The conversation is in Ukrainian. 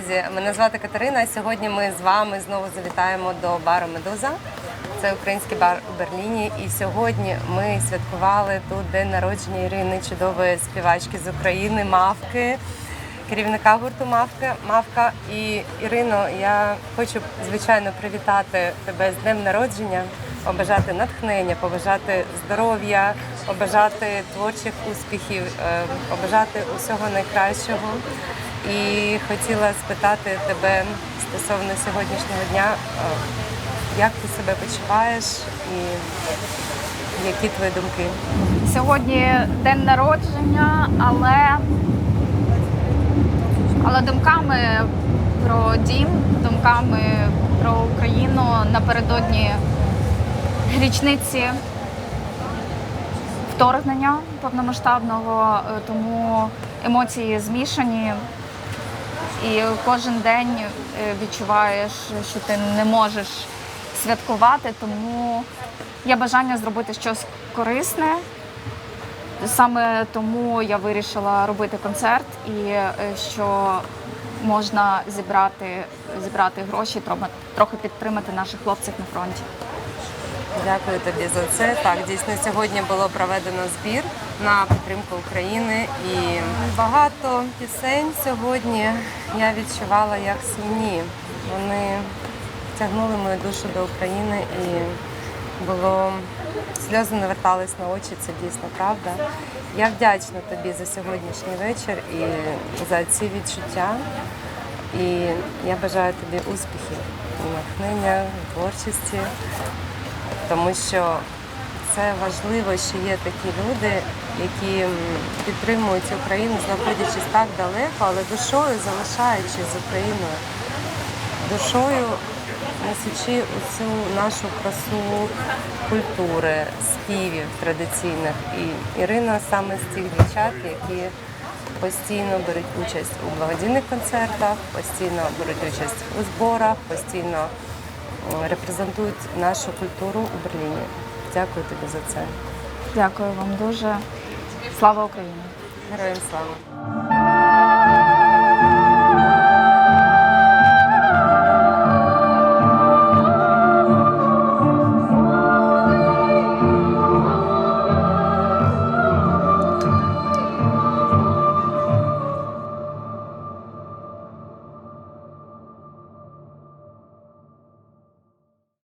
Друзі! Мене звати Катерина. Сьогодні ми з вами знову завітаємо до бару Медуза. Це український бар у Берліні. І сьогодні ми святкували тут день народження Ірини, чудової співачки з України, Мавки, керівника гурту Мавка. Мавка. І Ірино, я хочу звичайно привітати тебе з днем народження, побажати натхнення, побажати здоров'я, побажати творчих успіхів, е, побажати усього найкращого. І хотіла спитати тебе стосовно сьогоднішнього дня, е, як ти себе почуваєш і які твої думки? Сьогодні день народження, але, але думками про дім, думками про Україну напередодні річниці вторгнення повномасштабного, е, тому емоції змішані. І кожен день е, відчуваєш, що ти не можеш святкувати, тому є бажання зробити щось корисне. Саме тому я вирішила робити концерт і е, що можна зібрати, зібрати гроші, трохи підтримати наших хлопців на фронті. Дякую тобі за це. Так, дійсно сьогодні було проведено збір на підтримку України і багато пісень сьогодні я відчувала як сумні. Вони тягнули мою душу до України і було сльози навертались на очі. Це дійсно правда. Я вдячна тобі за сьогоднішній вечір і за ці відчуття. І я бажаю тобі успіхів, натхнення, творчості тому що це важливо, що є такі люди, які підтримують Україну, знаходячись так далеко, але душою залишаючись з Україною, душою несучи усю нашу красу культури, співів традиційних. І Ірина саме з цих дівчат, які постійно беруть участь у благодійних концертах, постійно беруть участь у зборах, постійно репрезентують нашу культуру у Берліні. Дякую тобі за це. Дякую вам дуже. Слава Україні! Героям слава!